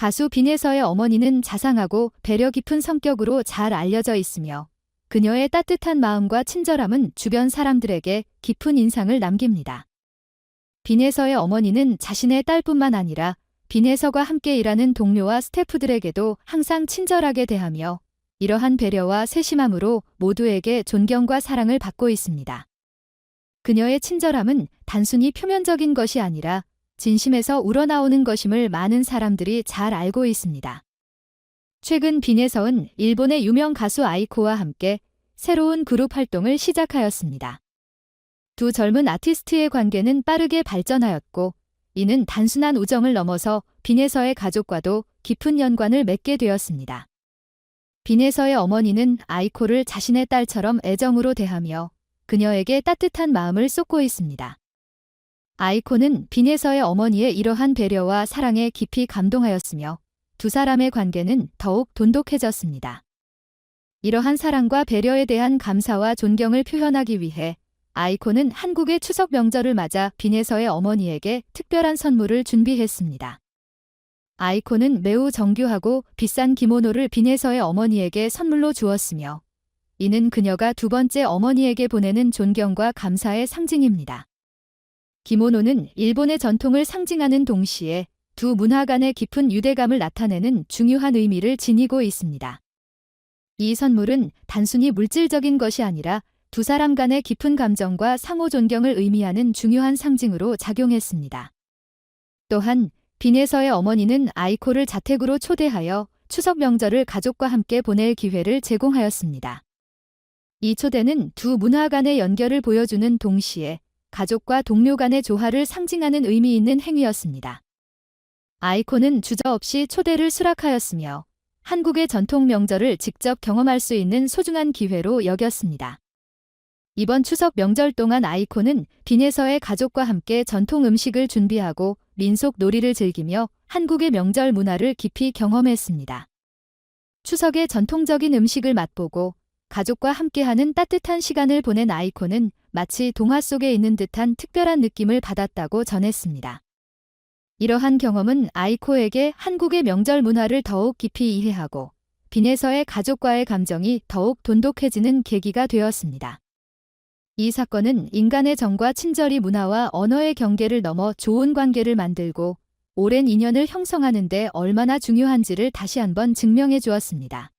가수 빈에서의 어머니는 자상하고 배려 깊은 성격으로 잘 알려져 있으며 그녀의 따뜻한 마음과 친절함은 주변 사람들에게 깊은 인상을 남깁니다. 빈에서의 어머니는 자신의 딸뿐만 아니라 빈에서가 함께 일하는 동료와 스태프들에게도 항상 친절하게 대하며 이러한 배려와 세심함으로 모두에게 존경과 사랑을 받고 있습니다. 그녀의 친절함은 단순히 표면적인 것이 아니라 진심에서 우러나오는 것임을 많은 사람들이 잘 알고 있습니다. 최근 빈에서은 일본의 유명 가수 아이코와 함께 새로운 그룹 활동을 시작하였습니다. 두 젊은 아티스트의 관계는 빠르게 발전하였고 이는 단순한 우정을 넘어서 빈에서의 가족과도 깊은 연관을 맺게 되었습니다. 빈에서의 어머니는 아이코를 자신의 딸처럼 애정으로 대하며 그녀에게 따뜻한 마음을 쏟고 있습니다. 아이코는 빈에서의 어머니의 이러한 배려와 사랑에 깊이 감동하였으며 두 사람의 관계는 더욱 돈독해졌습니다. 이러한 사랑과 배려에 대한 감사와 존경을 표현하기 위해 아이코는 한국의 추석 명절을 맞아 빈에서의 어머니에게 특별한 선물을 준비했습니다. 아이코는 매우 정교하고 비싼 기모노를 빈에서의 어머니에게 선물로 주었으며 이는 그녀가 두 번째 어머니에게 보내는 존경과 감사의 상징입니다. 기모노는 일본의 전통을 상징하는 동시에 두 문화 간의 깊은 유대감을 나타내는 중요한 의미를 지니고 있습니다. 이 선물은 단순히 물질적인 것이 아니라 두 사람 간의 깊은 감정과 상호 존경을 의미하는 중요한 상징으로 작용했습니다. 또한 빈에서의 어머니는 아이코를 자택으로 초대하여 추석 명절을 가족과 함께 보낼 기회를 제공하였습니다. 이 초대는 두 문화 간의 연결을 보여주는 동시에 가족과 동료 간의 조화를 상징하는 의미 있는 행위였습니다. 아이코는 주저없이 초대를 수락하였으며 한국의 전통 명절을 직접 경험할 수 있는 소중한 기회로 여겼습니다. 이번 추석 명절 동안 아이코는 빈에서의 가족과 함께 전통 음식을 준비하고 민속 놀이를 즐기며 한국의 명절 문화를 깊이 경험했습니다. 추석의 전통적인 음식을 맛보고 가족과 함께하는 따뜻한 시간을 보낸 아이코는 마치 동화 속에 있는 듯한 특별한 느낌을 받았다고 전했습니다. 이러한 경험은 아이코에게 한국의 명절 문화를 더욱 깊이 이해하고 빈에서의 가족과의 감정이 더욱 돈독해지는 계기가 되었습니다. 이 사건은 인간의 정과 친절이 문화와 언어의 경계를 넘어 좋은 관계를 만들고 오랜 인연을 형성하는 데 얼마나 중요한지를 다시 한번 증명해 주었습니다.